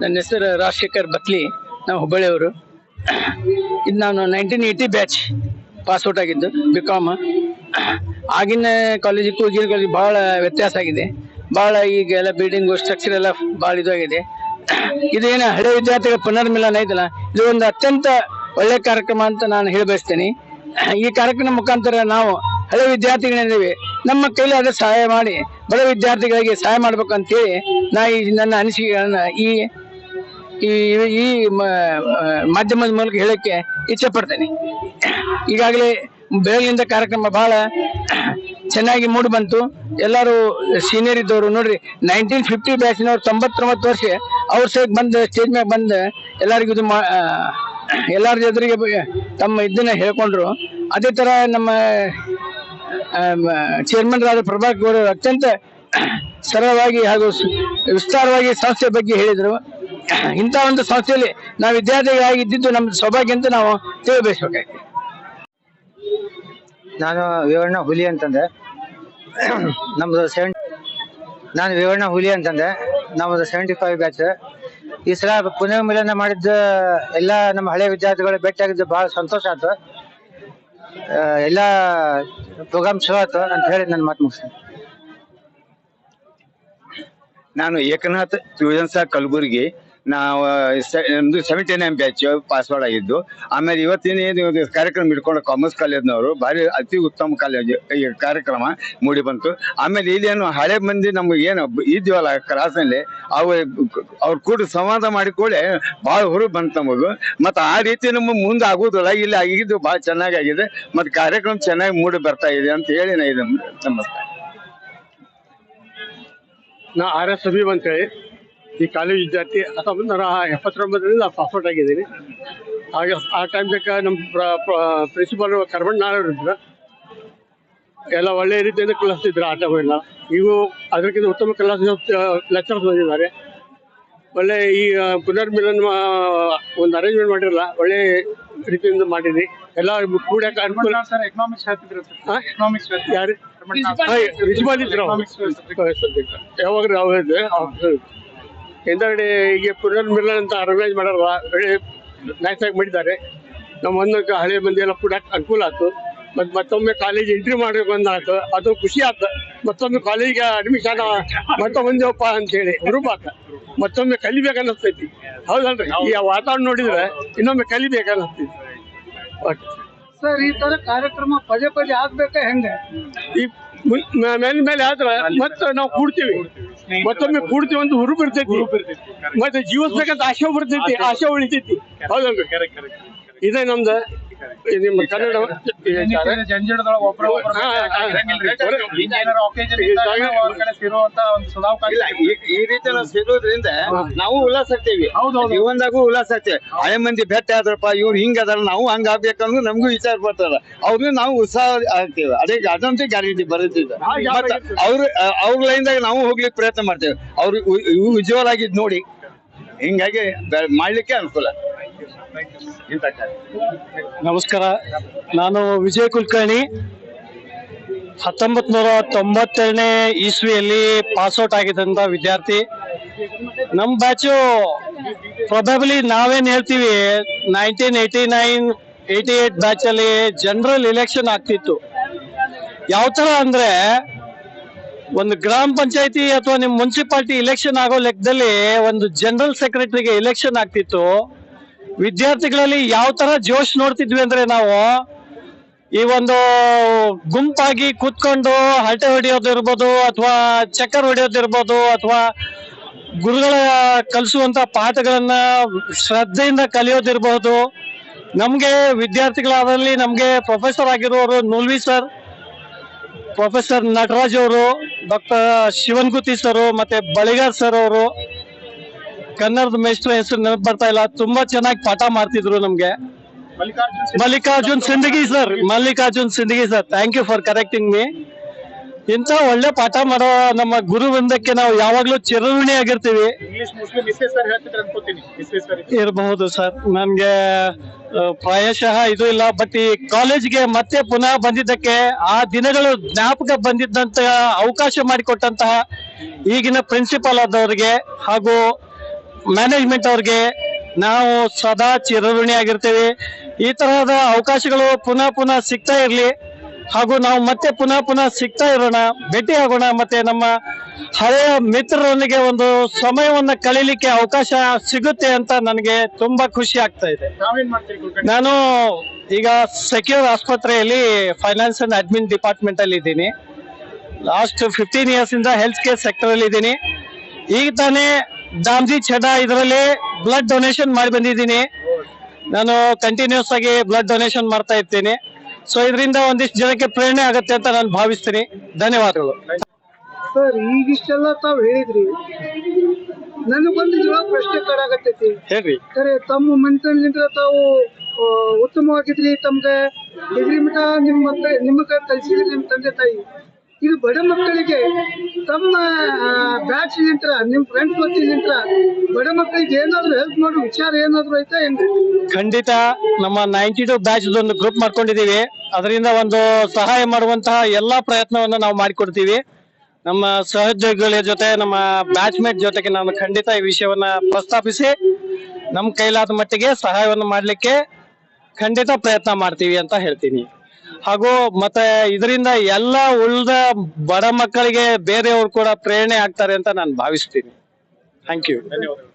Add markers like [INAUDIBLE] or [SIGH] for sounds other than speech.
ನನ್ನ ಹೆಸರು ರಾಜಶೇಖರ್ ಬತ್ಲಿ. ನಾವು ಹುಬ್ಬಳ್ಳಿಯವರು. ಇದು ನಾನು nineteen eighty batch pass out ಆಗಿದ್ದು ಬಿ ಕಾಮ್ ಆಗಿನ ಕಾಲೇಜಿಗೂ ಈಗಿನ ಕಾಲೇಜಿಗೆ ಭಾಳ ವ್ಯತ್ಯಾಸ ಆಗಿದೆ. ಭಾಳ ಈಗ ಎಲ್ಲ ಬಿಲ್ಡಿಂಗು ಸ್ಟ್ರಕ್ಚರ್ ಎಲ್ಲ ಭಾಳ ಇದಾಗಿದೆ ಇದೇನು ಹಳೆ ವಿದ್ಯಾರ್ಥಿಗಳ ಪುನರ್ಮಿಲನ ಐತಲ್ಲ, ಇದು ಒಂದು ಅತ್ಯಂತ ಒಳ್ಳೆ ಕಾರ್ಯಕ್ರಮ ಅಂತ ನಾನು ಹೇಳಿ ಬಯಸ್ತೇನೆ ಈ ಕಾರ್ಯಕ್ರಮ ಮುಖಾಂತರ ನಾವು ಹಳೆ ವಿದ್ಯಾರ್ಥಿಗಳಿದ್ದೀವಿ ನಮ್ಮ ಕೈಲಿ ಅದ ಸಹಾಯ ಮಾಡಿ, ಬಡ ವಿದ್ಯಾರ್ಥಿಗಳಿಗೆ ಸಹಾಯ ಮಾಡ್ಬೇಕು ಅಂತೇಳಿ ನಾ ಈ ನನ್ನ ಅನಿಸಿಕೆಗಳನ್ನ ಈ ಈ ಈ ಮಾಧ್ಯಮದ ಮೂಲಕ ಹೇಳಕ್ಕೆ ಇಚ್ಛೆ ಪಡ್ತೇನೆ. ಈಗಾಗಲೇ ಬೆಳಗಿನಿಂದ ಕಾರ್ಯಕ್ರಮ ಬಹಳ ಚೆನ್ನಾಗಿ ಮೂಡಿ ಬಂತು. ಎಲ್ಲರೂ ಸೀನಿಯರ್ ಇದ್ದವರು ನೋಡ್ರಿ ನೈನ್ಟೀನ್ ಫಿಫ್ಟಿ ಬ್ಯಾಚಿನವ್ರು ತೊಂಬತ್ತೊಂಬತ್ತು ವರ್ಷ, ಅವ್ರ ಸಹಿತ ಬಂದು ಸ್ಟೇಜ್ ಮ್ಯಾಗ ಬಂದು ಎಲ್ಲರಿಗೂ ಇದು ಮಾ ಎಲ್ಲರ ಎದುರಿಗೆ ತಮ್ಮ ಇದನ್ನ ಹೇಳ್ಕೊಂಡ್ರು. ಅದೇ ತರ ನಮ್ಮ ಚೇರ್ಮನ್ ರಾದ ಪ್ರಭಾಕರ್ ಗೌಡ ಅವರು ಅತ್ಯಂತ ಸರಳವಾಗಿ ಹಾಗೂ ವಿಸ್ತಾರವಾಗಿ ಸಂಸ್ಥೆ ಬಗ್ಗೆ ಹೇಳಿದರು. [COUGHS] ಇಂಥ ಒಂದು ಸಂಸ್ಥೆಯಲ್ಲಿ ನಾವು ವಿದ್ಯಾರ್ಥಿಗಳಾಗಿ ಇದ್ದಿದ್ದು ನಮ್ಮ ಸೌಭಾಗ್ಯ ಅಂತ ನಾವು ತಿಳಿಬೇಕಾಗಿದೆ ನಾನು ವಿವರಣ ಹುಲಿ ಅಂತಂದೆ. [COUGHS] ನಮ್ದು ಸೆವೆಂಟ್ ನಾನು ವಿವರಣ ಹುಲಿ ಅಂತಂದೆ. ನಮ್ದು ಸೆವೆಂಟಿ ಫೈವ್ ಬ್ಯಾಚ್ ಈ ಸಲ ಪುನರ್ಮಿಲನ ಮಾಡಿದ್ದ ಎಲ್ಲ ನಮ್ಮ ಹಳೆ ವಿದ್ಯಾರ್ಥಿಗಳು ಭೇಟಿಯಾಗಿದ್ದು ಬಹಳ ಸಂತೋಷ ಆಯ್ತು ಎಲ್ಲ ಪ್ರೋಗ್ರಾಮ್ ಚಲೋ ಆಯ್ತು ಅಂತ ಹೇಳಿ ನನ್ನ ಮಾತು ಮುಗಿಸ್ತೇನೆ. ನಾನು ಏಕನಾಥ್ ಟ್ಯೂಷನ್ಸ್ ಕಲಬುರ್ಗಿ ನಾವು ನಮ್ದು ಸೆವೆಂಟಿ ನೈನ್ ಬ್ಯಾಚ್ ಪಾಸ್ವರ್ಡ್ ಆಗಿದ್ದು. ಆಮೇಲೆ ಇವತ್ತಿನ ಏನು ಕಾರ್ಯಕ್ರಮ ಇಟ್ಕೊಂಡು ಕಾಮರ್ಸ್ ಕಾಲೇಜ್ನವರು ಭಾರಿ ಅತಿ ಉತ್ತಮ ಕಾಲೇಜ್, ಈ ಕಾರ್ಯಕ್ರಮ ಮೂಡಿ ಬಂತು. ಆಮೇಲೆ ಇಲ್ಲೇನು ಹಳೆ ಮಂದಿ ನಮ್ಗೆ ಏನು ಇದ್ವಲ್ಲ ಕ್ರಾಸ್ನಲ್ಲಿ ಅವು ಅವ್ರ ಕೂಡ ಸಂವಾದ ಮಾಡಿಕೊಳ್ಳಿ ಭಾಳ ಹುರು ಬಂತು ನಮಗೂ. ಮತ್ತು ಆ ರೀತಿ ನಮ್ಮ ಮುಂದೆ ಆಗೋದಿಲ್ಲ, ಇಲ್ಲಿ ಆಗಿದ್ದು ಭಾಳ ಚೆನ್ನಾಗಿ ಆಗಿದೆ. ಮತ್ತು ಕಾರ್ಯಕ್ರಮ ಚೆನ್ನಾಗಿ ಮೂಡಿ ಬರ್ತಾ ಇದೆ ಅಂತ ಹೇಳಿ ನಾ ಇದು ನಮಸ್ಕಾರ. ನಾ ಆರ್ ಎಸ್ ಅಂತ ಅಂತೇಳಿ. ಈ ಕಾಲೇಜ್ ವಿದ್ಯಾರ್ಥಿ ಹತ್ತೊಂಬತ್ತು ನೂರ ಎಪ್ಪತ್ತೊಂಬತ್ತರಿಂದ ಪಾಸ್ಔಟ್ ಆಗಿದ್ದೀನಿ. ಹಾಗೆ ಆ ಟೈಮ್ ತಕ್ಕ ನಮ್ಮ ಪ್ರಿನ್ಸಿಪಾಲ್ ಕರ್ಮಣ್ಣನವರು ಇದ್ರು. ಎಲ್ಲ ಒಳ್ಳೆ ರೀತಿಯಿಂದ ಕಲಿಸ್ತಿದ್ರು ಆ ಟೈಮ್ ಎಲ್ಲ ಇವು ಅದಕ್ಕಿಂತ ಉತ್ತಮ ಕ್ಲಾಸ್ ಲೆಕ್ಚರ್ಸ್ ಬಂದಿದ್ದಾರೆ. ಒಳ್ಳೆ ಈ ಪುನರ್ಮಿಲನ ಒಂದು ಅರೇಂಜ್ಮೆಂಟ್ ಮಾಡಿರಲ್ಲ ಒಳ್ಳೆ ರೀತಿಯಿಂದ ಮಾಡಿದ್ರಿ ಎಲ್ಲ ಕೂಡ ಅನುಕೂಲ ಎಕನಾಮಿಕ್ಸ್? ಎಕನಾಮಿಕ್ಸ್ ಯಾರು? ರಿಜ್ವಾಲ್ ಇದ್ರು ಯಾವಾಗ ಹಿಂದಗಡೆ ಈಗ ಪುನರ್ಮಿಲನ ಅಂತ ಆರ್ಗನೈಸ್ ಮಾಡಲ್ಲ ಒಳ್ಳೆ ನೈಸ್ ಆಗಿ ಮಾಡಿದ್ದಾರೆ. ನಮ್ಮ ಒಂದಕ್ಕೆ ಹಳೆ ಮಂದಿ ಎಲ್ಲ ಕೂಡ ಅನುಕೂಲ ಆಯ್ತು. ಮತ್ತು ಮತ್ತೊಮ್ಮೆ ಕಾಲೇಜ್ ಎಂಟ್ರಿ ಮಾಡಬೇಕು ಅಂತ ಆಯ್ತು ಅದು ಖುಷಿ ಆಯ್ತು. ಮತ್ತೊಮ್ಮೆ ಕಾಲೇಜಿಗೆ ಅಡ್ಮಿಷನ್ ಮತ್ತೊಂದಪ್ಪ ಅಂತೇಳಿ ಗ್ರೂಪ್ ಆತ. ಮತ್ತೊಮ್ಮೆ ಕಲಿಬೇಕನ್ನಿಸ್ತೈತಿ. ಹೌದಲ್ರಿ? ಈ ವಾತಾವರಣ ನೋಡಿದ್ರೆ ಇನ್ನೊಮ್ಮೆ ಕಲಿಬೇಕನ್ನಿಸ್ತೈತಿ. ಓಕೆ ಸರ್ ಈ ತರ ಕಾರ್ಯಕ್ರಮ ಪದೇ ಪದೇ ಆಗ್ಬೇಕಾ ಹೆಂಗೆ? ಈ ಮೇಲೆ ಮೇಲೆ ಆದ್ರೆ ಮತ್ತೆ ನಾವು ಕೂಡ್ತೀವಿ. ಮತ್ತೊಮ್ಮೆ ಕೂಡ್ತೀವಿ ಒಂದು ಹುರುಪ್ ಇರ್ತೈತಿ. ಮತ್ತೆ ಜೀವಿಸ್ಬೇಕಂತ ಆಶೆ ಬರ್ತೈತಿ ಆಶೆ ಉಳಿತೈತಿ. ಹೌದಲ್ರಿ? ಇದೇ ನಮ್ದು ನಿಮ್ಮ ಕನ್ನಡ ಜಂಜಡದೊಳಗೆ ಒಬ್ಬರ ಈ- ರೀತಿ ನಾವು ಸೇರೋದ್ರಿಂದ ನಾವು ಉಲ್ಲಾಸ ಆಗ್ತೇವಿ. ಜೀವನದಾಗೂ ಉಲ್ಲಾಸ ಆಗ್ತೇವೆ ಹಳೆ ಮಂದಿ ಭೇಟಿ ಆದ್ರಪ್ಪ ಇವ್ರು ಹಿಂಗ ಅದಾರ ನಾವು ಹಂಗ ಆಗ್ಬೇಕಂದ್ರೆ ನಮಗೂ ವಿಚಾರ ಬರ್ತಾರ ಅವ್ರು ನಾವು ಉತ್ಸಾಹ ಆಗ್ತೇವೆ. ಅದೇ ಅದಂತೂ ಗ್ಯಾರಂಟಿ ಬರುತ್ತಿದ್ದ ಮತ್ತ ಅವ್ರ ಅವ್ರ ಲೈನ್ದಾಗ ನಾವು ಹೋಗ್ಲಿಕ್ಕೆ ಪ್ರಯತ್ನ ಮಾಡ್ತೇವೆ. ಅವ್ರು ಉಜ್ವಲ್ ಆಗಿದ್ ನೋಡಿ. ಹಿಂಗಾಗಿ ಮಾಡ್ಲಿಕ್ಕೆ ಅನುಕೂಲ. ನಮಸ್ಕಾರ. ನಾನು ವಿಜಯ್ ಕುಲಕರ್ಣಿ. ಹತ್ತೊಂಬತ್ ನೂರ ತೊಂಬತ್ತೆರಡನೇ ಇಸ್ವಿಯಲ್ಲಿ ಪಾಸ್ಔಟ್ ಆಗಿದ್ದಂತ ವಿದ್ಯಾರ್ಥಿ. ನಮ್ಮ ಬ್ಯಾಚು ಪ್ರೊಬೆಬಲಿ ನಾವೇನ್ ಹೇಳ್ತೀವಿ nineteen eighty nine eighty eight batch ಅಲ್ಲಿ ಜನರಲ್ ಇಲೆಕ್ಷನ್ ಆಗ್ತಿತ್ತು. ಯಾವ ತರ ಅಂದ್ರೆ, ಒಂದು ಗ್ರಾಮ ಪಂಚಾಯತಿ ಅಥವಾ ನಿಮ್ ಮುನ್ಸಿಪಾಲಿಟಿ ಇಲೆಕ್ಷನ್ ಆಗೋ ಲೆಕ್ಕದಲ್ಲಿ ಒಂದು ಜನರಲ್ ಸೆಕ್ರೆಟರಿಗೆ ಎಲೆಕ್ಷನ್ ಆಗ್ತಿತ್ತು. ವಿದ್ಯಾರ್ಥಿಗಳಲ್ಲಿ ಯಾವ ತರ ಜೋಶ್ ನೋಡ್ತಿದ್ವಿ ಅಂದ್ರೆ ನಾವು ಈ ಒಂದು ಗುಂಪಾಗಿ ಕೂತ್ಕೊಂಡು ಹರಟೆ ಹೊಡೆಯೋದಿರ್ಬೋದು ಅಥವಾ ಚಕ್ಕರ್ ಹೊಡೆಯೋದಿರ್ಬೋದು ಅಥವಾ ಗುರುಗಳ ಕಲಿಸುವಂತ ಪಾಠಗಳನ್ನ ಶ್ರದ್ಧೆಯಿಂದ ಕಲಿಯೋದಿರಬಹುದು ನಮ್ಗೆ ವಿದ್ಯಾರ್ಥಿಗಳಾದಲ್ಲಿ ನಮ್ಗೆ ಪ್ರೊಫೆಸರ್ ಆಗಿರೋರು ನೂಲ್ವಿ ಸರ್ ಪ್ರೊಫೆಸರ್ ನಟರಾಜ್ ಅವರು ಡಾಕ್ಟರ್ ಶಿವನ್ಗುತಿ ಸರ್ ಮತ್ತೆ ಬಳಿಗಾರ್ ಸರ್ ಅವರು. ಕನ್ನಡದ ಮೇಷ್ಟ್ರ ಹೆಸರು ನೆನಪು ಬರ್ತಾ ಇಲ್ಲ. ತುಂಬಾ ಚೆನ್ನಾಗಿ ಪಾಠ ಮಾಡ್ತಿದ್ರು ನಮ್ಗೆ. Mallikarjun Sindhagi sir Mallikarjun Sindhagi sir thank you for correcting me ಇಂಥ ಒಳ್ಳೆ ಪಾಠ ಮಾಡೋ ನಮ್ಮ ಗುರು ವೃಂದಕ್ಕೆ ನಾವು ಯಾವಾಗ್ಲೂ ಚಿರಋಣಿ ಆಗಿರ್ತೀವಿ. ಇರಬಹುದು ಸರ್ ನನ್ಗೆ ಪ್ರಾಯಶಃ ಇದು ಇಲ್ಲ ಬಟ್ ಈ ಕಾಲೇಜ್ಗೆ ಮತ್ತೆ ಪುನಃ ಬಂದಿದ್ದಕ್ಕೆ ಆ ದಿನಗಳು ಜ್ಞಾಪಕ ಬಂದಿದ್ದಂತಹ ಅವಕಾಶ ಮಾಡಿಕೊಟ್ಟಂತಹ ಈಗಿನ ಪ್ರಿನ್ಸಿಪಾಲ್ ಆದವರಿಗೆ ಹಾಗೂ ಮ್ಯಾನೇಜ್ಮೆಂಟ್ ಅವ್ರಿಗೆ ನಾವು ಸದಾ ಚಿರಋಣಿ ಆಗಿರ್ತೇವೆ. ಈ ತರಹದ ಅವಕಾಶಗಳು ಪುನಃ ಪುನಃ ಸಿಗ್ತಾ ಇರಲಿ. ಹಾಗೂ ನಾವು ಮತ್ತೆ ಪುನಃ ಪುನಃ ಸಿಗ್ತಾ ಇರೋಣ ಭೇಟಿ ಆಗೋಣ ಮತ್ತೆ ನಮ್ಮ ಹಳೆಯ ಮಿತ್ರರೊಂದಿಗೆ ಒಂದು ಸಮಯವನ್ನ ಕಳೀಲಿಕ್ಕೆ ಅವಕಾಶ ಸಿಗುತ್ತೆ ಅಂತ ನನಗೆ ತುಂಬಾ ಖುಷಿ ಆಗ್ತಾ ಇದೆ. ನಾನು ಈಗ ಸೆಕ್ಯೂರ್ ಆಸ್ಪತ್ರೆಯಲ್ಲಿ ಫೈನಾನ್ಸ್ ಅಂಡ್ ಅಡ್ಮಿನ್ ಡಿಪಾರ್ಟ್ಮೆಂಟ್ ಅಲ್ಲಿ ಇದ್ದೀನಿ. ಲಾಸ್ಟ್ ಫಿಫ್ಟೀನ್ ಇಯರ್ಸ್ ಇಂದ ಹೆಲ್ತ್ ಕೇರ್ ಸೆಕ್ಟರ್ ಅಲ್ಲಿ ಇದ್ದೀನಿ. ಈಗ ತಾನೇ ದಾಮ್ಜಿ ಛಡಾ ಇದರಲ್ಲಿ ಬ್ಲಡ್ ಡೊನೇಷನ್ ಮಾಡಿ ಬಂದಿದ್ದೀನಿ. ನಾನು ಕಂಟಿನ್ಯೂಸ್ ಆಗಿ ಬ್ಲಡ್ ಡೊನೇಷನ್ ಮಾಡ್ತಾ ಇರ್ತೀನಿ. ಸೊ ಇದರಿಂದ ಒಂದಿಷ್ಟು ಜನಕ್ಕೆ ಪ್ರೇರಣೆ ಆಗುತ್ತೆ ಅಂತ ನಾನು ಭಾವಿಸ್ತೀನಿ. ಧನ್ಯವಾದಗಳು. ಸರ್ ಈಗಿಷ್ಟೆಲ್ಲ ತಾವ್ ಹೇಳಿದ್ರಿ. ನನಗೊಂದು ಜೀವ ಪ್ರಶ್ನೆ ಕಾಡಾಗತ್ತೈತಿ ಹೇಳ್ರಿ. ಖರೆ ತಮ್ಮ ಮನೆತನದಿಂದ ತಾವು ಉತ್ತಮವಾಗಿದ್ರಿ ತಮ್ಗೆ. ಡಿಗ್ರಿ ಮಠ ನಿಮ್ಮ ಮತ್ತೆ ನಿಮಗೆ ಕಲಿಸಿದ್ರಿ ನಿಮ್ಮ ತಂದೆ ತಾಯಿ. ಇದು ಬಡ ಮಕ್ಕಳಿಗೆ ತಮ್ಮ ಬ್ಯಾಚ್ ನಿಂತ್ರ ನಿಮ್ಮ ಫ್ರೆಂಡ್ಸ್ ನಿಂತ್ರ ಬಡ ಮಕ್ಕಳಿಗೆ ಏನಾದ್ರು ಹೆಲ್ಪ್ ಮಾಡೋ ವಿಚಾರ ಏನಾದ್ರು ಐತಾ ಏನ್ರಿ? ಖಂಡಿತ ನಮ್ಮ ನೈಂಟಿ ಟು ಬ್ಯಾಚ್ ಒಂದು ಗ್ರೂಪ್ ಮಾಡ್ಕೊಂಡಿದೀವಿ ಅದರಿಂದ ಒಂದು ಸಹಾಯ ಮಾಡುವಂತಹ ಎಲ್ಲಾ ಪ್ರಯತ್ನವನ್ನು ನಾವು ಮಾಡಿಕೊಡ್ತೀವಿ. ನಮ್ಮ ಸಹೋದ್ಯೋಗಿಗಳ ಜೊತೆ, ನಮ್ಮ ಬ್ಯಾಚ್ಮೇಟ್ ಜೊತೆಗೆ ನಾನು ಖಂಡಿತ ಈ ವಿಷಯವನ್ನ ಪ್ರಸ್ತಾಪಿಸಿ ನಮ್ಮ ಕೈಲಾದ ಮಟ್ಟಿಗೆ ಸಹಾಯವನ್ನು ಮಾಡಲಿಕ್ಕೆ ಖಂಡಿತ ಪ್ರಯತ್ನ ಮಾಡ್ತೀವಿ ಅಂತ ಹೇಳ್ತೀನಿ. ಹಾಗೂ ಮತ್ತೆ ಇದರಿಂದ ಎಲ್ಲ ಉಳಿದ ಬಡ ಮಕ್ಕಳಿಗೆ ಬೇರೆಯವರು ಕೂಡ ಪ್ರೇರಣೆ ಆಗ್ತಾರೆ ಅಂತ ನಾನು ಭಾವಿಸ್ತೀನಿ. ಥ್ಯಾಂಕ್ ಯು ಧನ್ಯವಾದಗಳು.